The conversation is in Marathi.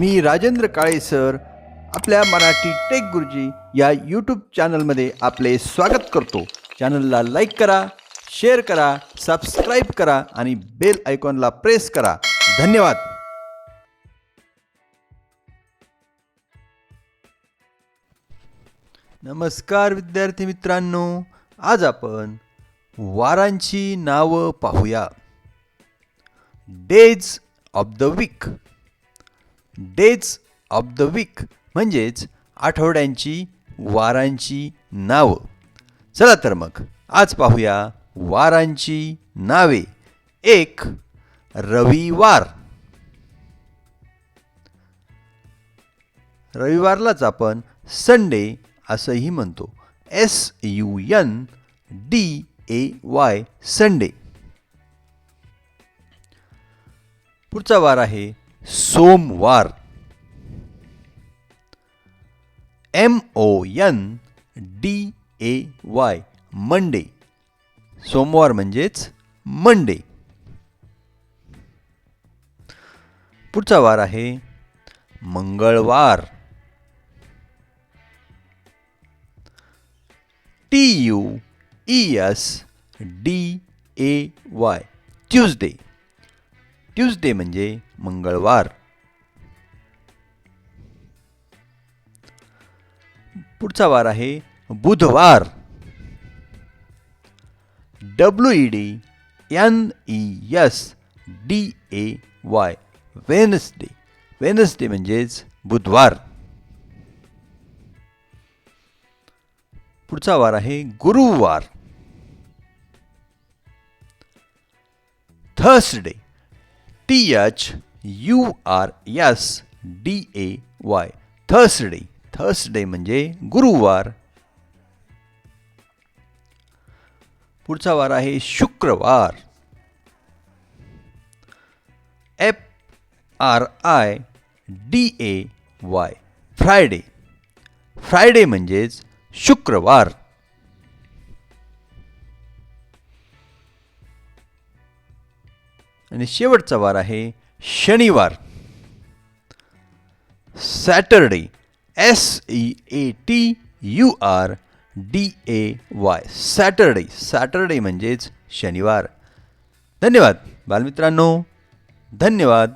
मी राजेंद्र काळे सर. आपल्या मराठी टेक गुरुजी या यूट्यूब चॅनलमध्ये आपले स्वागत करतो. चॅनलला लाईक करा शेअर करा सबस्क्राईब करा आणि बेल आयकॉनला प्रेस करा. धन्यवाद. नमस्कार विद्यार्थी मित्रांनो. आज आपण वारांची नावं पाहूया. Days of the week days of the week म्हणजेच आठवड्यांची वारांची नावं. चला तर मग आज पाहूया वारांची नावे. एक रविवार. रविवारलाच आपण संडे असंही म्हणतो. S U N D A Y Sunday पुढचा वार आहे सोमवार. M O N D A Y Monday सोमवार म्हणजेच मंडे पुढचा वार आहे मंगळवार. T U E S D A Y Tuesday Tuesday म्हणजे मंगळवार. पुढचा वार आहे बुधवार. W E D N E S D A Y Wednesday Wednesday म्हणजेच बुधवार. पुढचा वार आहे गुरुवार. Thursday T H U R S D A Y Thursday Thursday म्हणजे गुरुवार. पुढचा वार आहे शुक्रवार. F R I D A Y Friday Friday म्हणजेच शुक्रवार. आणि शेवटचा वार आहे शनिवार. Saturday S E A T U R D A Y Saturday Saturday म्हणजेच शनिवार. धन्यवाद. बालमित्रांनो धन्यवाद.